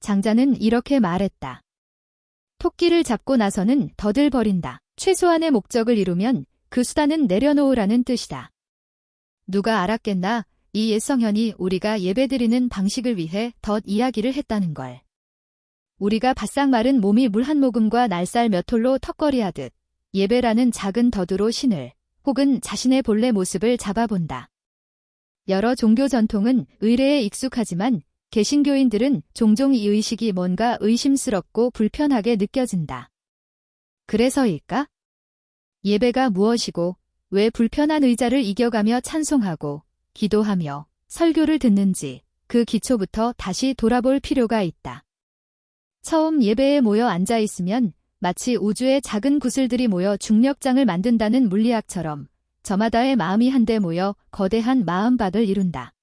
장자는 이렇게 말했다. 토끼를 잡고 나서는 덫을 버린다. 최소한의 목적을 이루면 그 수단은 내려놓으라는 뜻이다. 누가 알았겠나 이 옛성현이 우리가 예배드리는 방식을 위해 덫 이야기를 했다는 걸. 우리가 바싹 마른 몸이 물 한 모금과 날쌀 몇 톨로 턱걸이하듯 예배라는 작은 덫으로 신을 혹은 자신의 본래 모습을 잡아본다. 여러 종교 전통은 의례에 익숙하지만 개신교인들은 종종 이 의식이 뭔가 의심스럽고 불편하게 느껴진다. 그래서일까? 예배가 무엇이고 왜 불편한 의자를 이겨가며 찬송하고 기도하며 설교를 듣는지 그 기초부터 다시 돌아볼 필요가 있다. 처음 예배에 모여 앉아 있으면 마치 우주의 작은 구슬들이 모여 중력장을 만든다는 물리학처럼 저마다의 마음이 한데 모여 거대한 마음밭을 이룬다.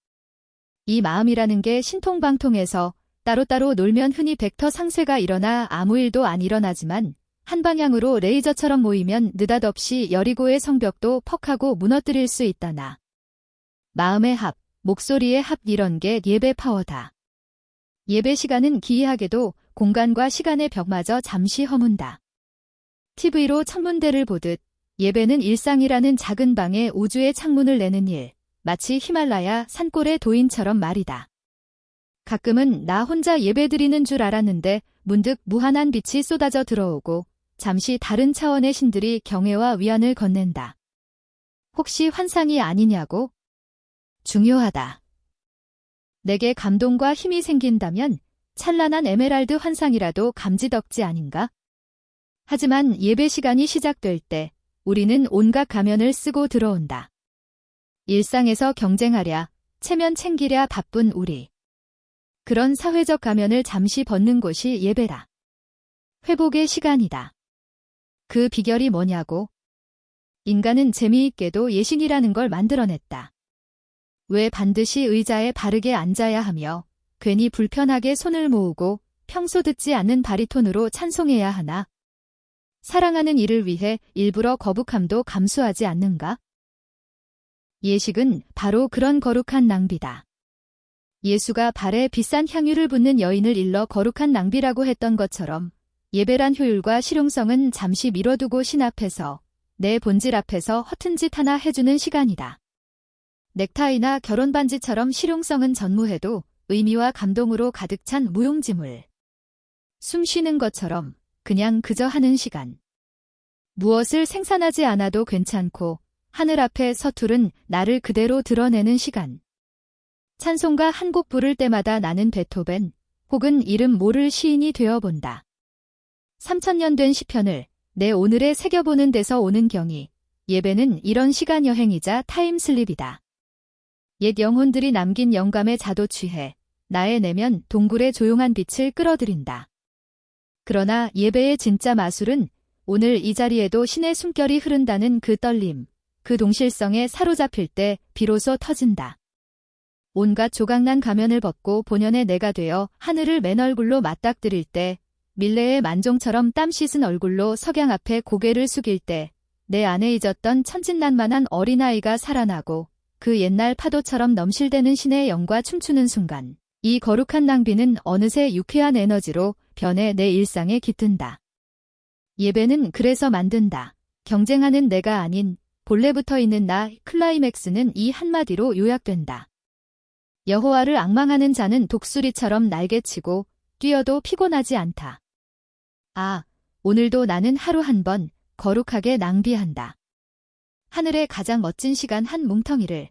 이 마음이라는 게 신통방통해서 따로따로 놀면 흔히 벡터 상쇄가 일어나 아무 일도 안 일어나지만 한 방향으로 레이저처럼 모이면 느닷없이 여리고의 성벽도 퍽하고 무너뜨릴 수 있다나. 마음의 합, 목소리의 합 이런 게 예배 파워다. 예배 시간은 기이하게도 공간과 시간의 벽마저 잠시 허문다. TV로 천문대를 보듯 예배는 일상이라는 작은 방에 우주의 창문을 내는 일, 마치 히말라야 산골의 도인처럼 말이다. 가끔은 나 혼자 예배드리는 줄 알았는데 문득 무한한 빛이 쏟아져 들어오고 잠시 다른 차원의 신들이 경애와 위안을 건넨다. 혹시 환상이 아니냐고? 중요하다. 내게 감동과 힘이 생긴다면 찬란한 에메랄드 환상이라도 감지덕지 아닌가? 하지만 예배 시간이 시작될 때 우리는 온갖 가면을 쓰고 들어온다. 일상에서 경쟁하랴, 체면 챙기랴 바쁜 우리. 그런 사회적 가면을 잠시 벗는 곳이 예배다. 회복의 시간이다. 그 비결이 뭐냐고? 인간은 재미있게도 예신이라는 걸 만들어냈다. 왜 반드시 의자에 바르게 앉아야 하며 괜히 불편하게 손을 모으고 평소 듣지 않는 바리톤으로 찬송해야 하나? 사랑하는 이를 위해 일부러 거북함도 감수하지 않는가? 예식은 바로 그런 거룩한 낭비다. 예수가 발에 비싼 향유를 붓는 여인을 일러 거룩한 낭비라고 했던 것처럼 예배란 효율과 실용성은 잠시 미뤄두고 신 앞에서 내 본질 앞에서 허튼 짓 하나 해주는 시간이다. 넥타이나 결혼 반지처럼 실용성은 전무해도 의미와 감동으로 가득 찬 무용지물. 숨 쉬는 것처럼 그냥 그저 하는 시간. 무엇을 생산하지 않아도 괜찮고 하늘 앞에 서투른 나를 그대로 드러내는 시간. 찬송가 한 곡 부를 때마다 나는 베토벤 혹은 이름 모를 시인이 되어본다. 3천년 된 시편을 내 오늘에 새겨보는 데서 오는 경이 예배는 이런 시간 여행이자 타임슬립이다. 옛 영혼들이 남긴 영감에 자도 취해 나의 내면 동굴의 조용한 빛을 끌어들인다. 그러나 예배의 진짜 마술은 오늘 이 자리에도 신의 숨결이 흐른다는 그 떨림, 그 동실성에 사로잡힐 때 비로소 터진다. 온갖 조각난 가면을 벗고 본연의 내가 되어 하늘을 맨 얼굴로 맞닥뜨릴 때 밀레의 만종처럼 땀 씻은 얼굴로 석양 앞에 고개를 숙일 때 내 안에 잊었던 천진난만한 어린아이가 살아나고 그 옛날 파도처럼 넘실대는 신의 영과 춤추는 순간 이 거룩한 낭비는 어느새 유쾌한 에너지로 변해 내 일상에 깃든다. 예배는 그래서 만든다. 경쟁하는 내가 아닌 본래부터 있는 나 클라이맥스는 이 한마디로 요약된다. 여호와를 악망하는 자는 독수리처럼 날개치고 뛰어도 피곤하지 않다. 아, 오늘도 나는 하루 한 번 거룩하게 낭비한다. 하늘의 가장 멋진 시간 한 뭉텅이를